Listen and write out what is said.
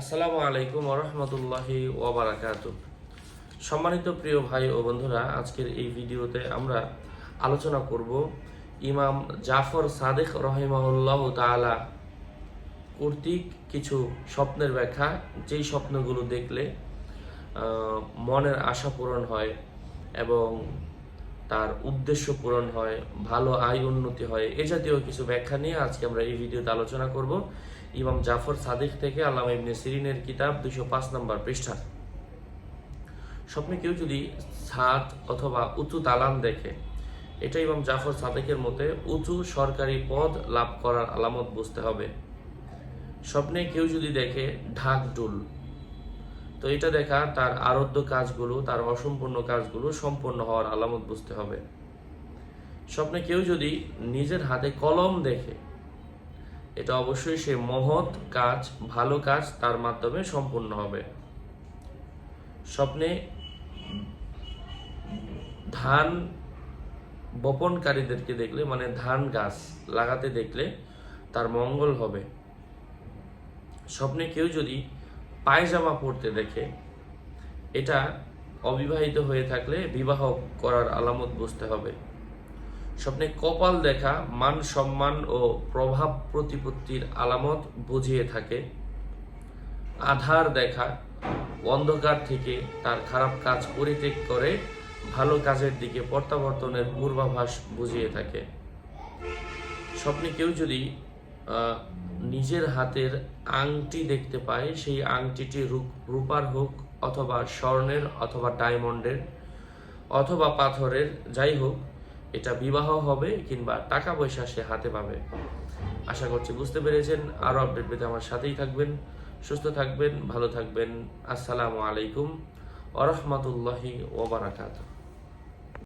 আসসালামু আলাইকুম রহমতুল্লাহি ওবরাকাত সম্মানিত প্রিয় ভাই ও বন্ধুরা, আজকের এই ভিডিওতে আমরা আলোচনা করব ইমাম জাফর সাদেক রহিমাহুল্লাহ তাআলা কর্তৃক কিছু স্বপ্নের ব্যাখ্যা। যেই স্বপ্নগুলো দেখলে মনের আশা পূরণ হয় এবং তার উদ্দেশ্য পূরণ হয়, ভালো আয় উন্নতি হয়। এ জাতীয় কিছু ব্যাখ্যা নিয়ে আজকে আমরা এই ভিডিওতে আলোচনা করব। ইমাম জাফর সাদিক থেকে আল্লামা ইবনে সিরিনের কিতাব দুশো পাঁচ নম্বর পৃষ্ঠা। স্বপ্নে কেউ যদি ছাদ অথবা উঁচু দালান দেখে, এটা ইমাম জাফর সাদেকের মতে উঁচু সরকারি পদ লাভ করার আলামত বুঝতে হবে। স্বপ্নে কেউ যদি দেখে ঢাকডুল তো এটা দেখা তার আরধ্য কাজগুলো, তার অসম্পূর্ণ কাজগুলো সম্পূর্ণ হওয়ার আলামত বুঝতে হবে। স্বপ্নে কেউ যদি নিজের হাতে কলম দেখে, এটা অবশ্যই সে মহৎ কাজ, ভালো কাজ তার মাধ্যমে সম্পূর্ণ হবে। স্বপ্নে ধান বপনকারীদেরকে দেখলে মানে ধান গাছ লাগাতে দেখলে তার মঙ্গল হবে। স্বপ্নে কেউ যদি পায়জামা পরতে দেখে এটা অবিবাহিত হয়ে থাকলে বিবাহ করার আলামত বুঝতে হবে। স্বপ্নে কপাল দেখা, মান সম্মান ও প্রভাব প্রতিপত্তির আলামত বুঝিয়ে থাকে। আধার দেখা, অন্ধকার থেকে তার খারাপ কাজ পরিত্যাগ করে, ভালো কাজের দিকে প্রত্যাবর্তনের পূর্বাভাস বুঝিয়ে থাকে। স্বপ্নে কেউ যদি নিজের হাতের আংটি দেখতে পায়, সেই আংটিটি রূপ- রূপার হোক অথবা স্বর্ণের অথবা ডায়মন্ডের অথবা পাথরের, যাই হোক, এটা বিবাহ হবে কিংবা টাকা পয়সা সে হাতে পাবে। আশা করছি বুঝতে পেরেছেন। আরও আপডেট পেতে আমার সাথেই থাকবেন। সুস্থ থাকবেন, ভালো থাকবেন। আসসালামু আলাইকুম ওরহমতুল্লাহি ওবরাকাতুহ